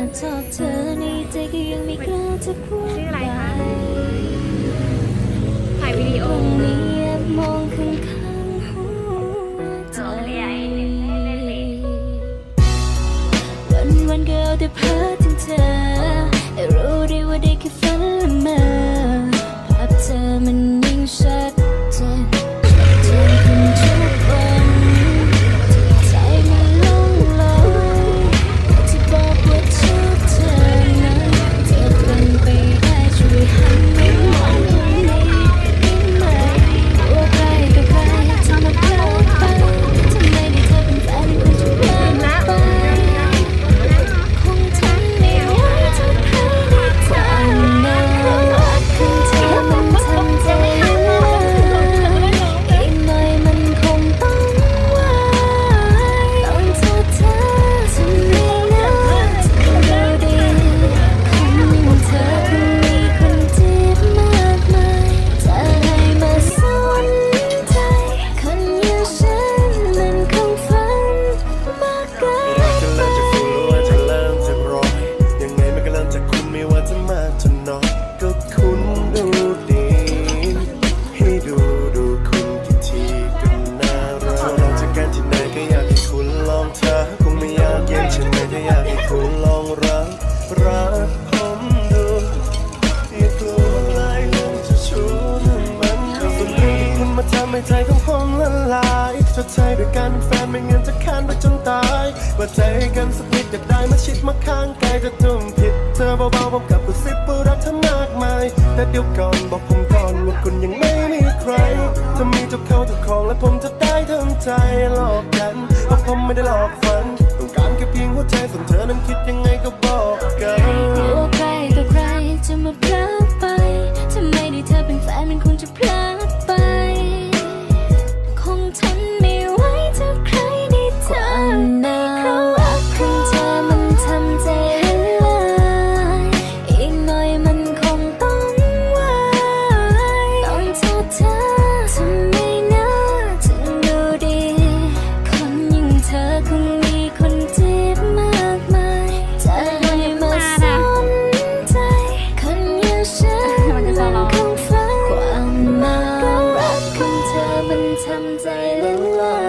อบชอบเธอในใจก็ยังไม่กล้าจะพูดชื่ออะไรคะถ่ายวิดีโอเองข้างข้างหัวใจวันวันก็เอาแต่พัด ใจของผมละลายชดใช้ด้วยการเป็นแฟนไม่เงินจะคันไปจนตายเปิดใจกันสักนิดอยากได้มาชิดมาข้างกายจะทุ่มผิดเธอเบาๆผมกับกระซิบว่ารักเธอมากมายแต่เดี๋ยวก่อนบอกผมก่อนว่าคุณยังไม่มีใครถ้ามีเจ้าเขาเจ้าของและผมจะได้ทำใจหลอกกันเพราะผมไม่ได้หลอกฝันต้องการแค่เพียงหัวใจส่วนเธอนั้นคิดยังไง 藏在了。